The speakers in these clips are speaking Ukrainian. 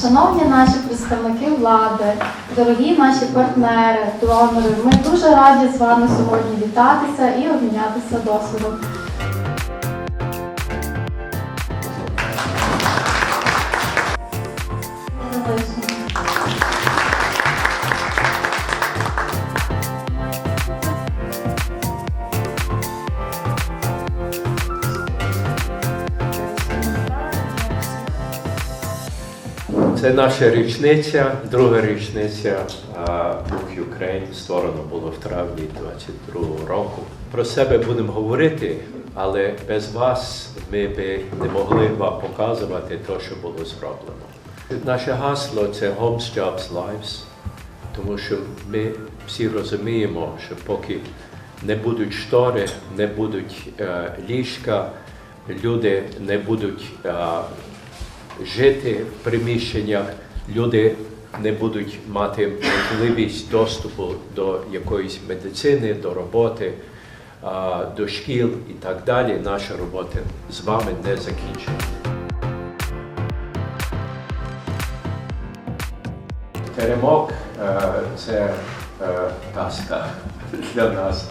Шановні наші представники влади, дорогі наші партнери, донори, ми дуже раді з вами сьогодні вітатися і обмінятися досвідом. Це наша річниця, друга річниця Book Ukraine створено було в травні 22 року. Про себе будемо говорити, але без вас ми би не могли вам показувати те, що було зроблено. Наше гасло це Homes, Jobs, Lives, тому що ми всі розуміємо, що поки не будуть штори, не будуть е, ліжка, люди не будуть е, жити в приміщеннях, люди не будуть мати можливість доступу до якоїсь медицини, до роботи, до шкіл і так далі. Наша робота з вами не закінчена. Теремок е, це е, казка для нас.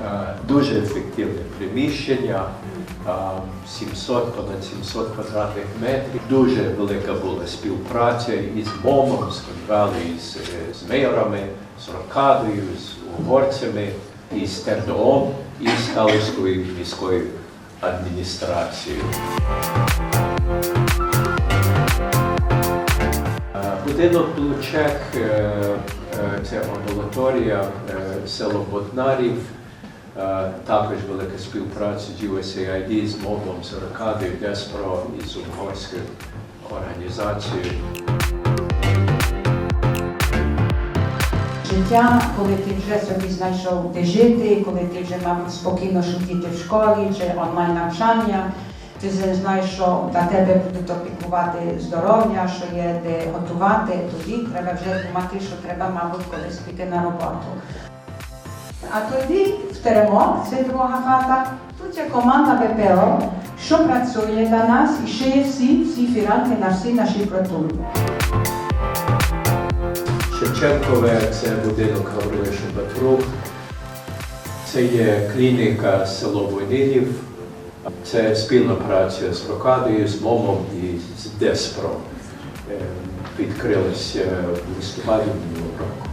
Е, Дуже ефективне приміщення, е, 700, понад 700 квадратних метрів. Дуже велика була співпраця із МОМом, з Конвелі, з, е, з мейорами, з Рокадою, з угорцями, і з ТРДО, і з Галицькою міською адміністрацією. Е, Будинок Блучек е, е, це амбулаторія е, село Ботнарів. Е, Також велика співпраця з USAID, з МОБом, з Рокадою, Деспро і з угорською організацією. життя, коли ти вже собі знайшов де жити, коли ти вже, мабуть, спокійно сидіти в школі чи онлайн навчання. Ти знаєш, що для тебе будуть опікувати здоров'я, що є де готувати, тоді треба вже думати, що треба, мабуть, колись піти на роботу. А тоді в Теремок, це друга хата, тут є команда ВПО, що працює для нас і ще є всі, всі фіранки на всі наші протури. Шевченкове це будинок Гаврилиша Петрук. Це є клініка село Войнилів. Це спільна праця з Рокадою, з МОМом і з Деспро. Е, Відкрилися в листопаді минулого року.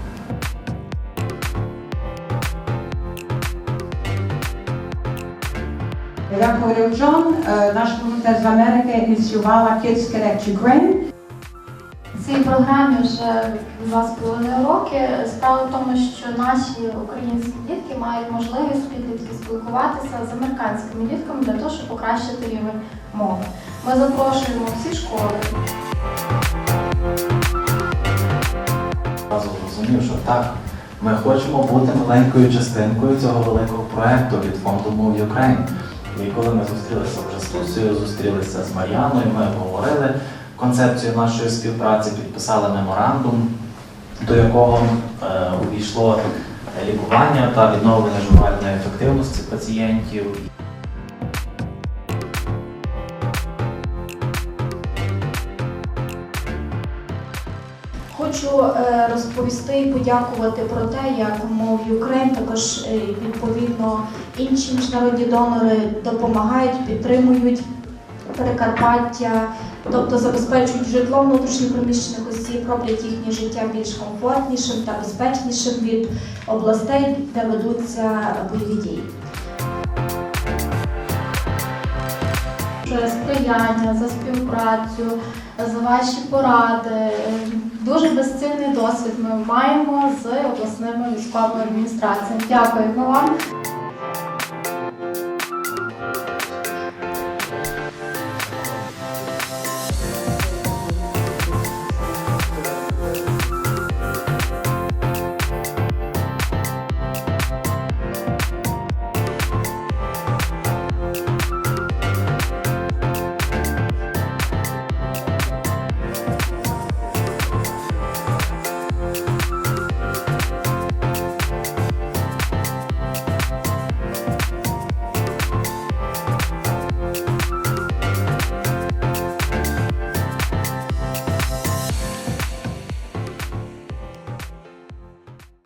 Як говорив Джон, е, наш комітет з Америки ініціювала Kids Connect Ukraine. В цій програмі вже два з половиною роки. Справа в тому, що наші українські дітки мають можливість підлітки спілкуватися з американськими дітками для того, щоб покращити рівень мови. Ми запрошуємо всі школи. Разом зрозумів, що так, ми хочемо бути маленькою частинкою цього великого проекту від фонду Move Ukraine. І коли ми зустрілися вже з зустрілися з Мар'яною, ми обговорили концепцію нашої співпраці, підписали меморандум, до якого е, увійшло лікування та відновлення жувальної ефективності пацієнтів. Хочу е, розповісти і подякувати про те, як мов Ukraine, також е, відповідно інші міжнародні донори допомагають, підтримують Прикарпаття, тобто забезпечують житло внутрішньопереміщених осіб, роблять їхнє життя більш комфортнішим та безпечнішим від областей, де ведуться бойові дії. Сприяння, за співпрацю, за ваші поради. Дуже безцінний досвід ми маємо з обласними військовими адміністраціями. Дякуємо вам.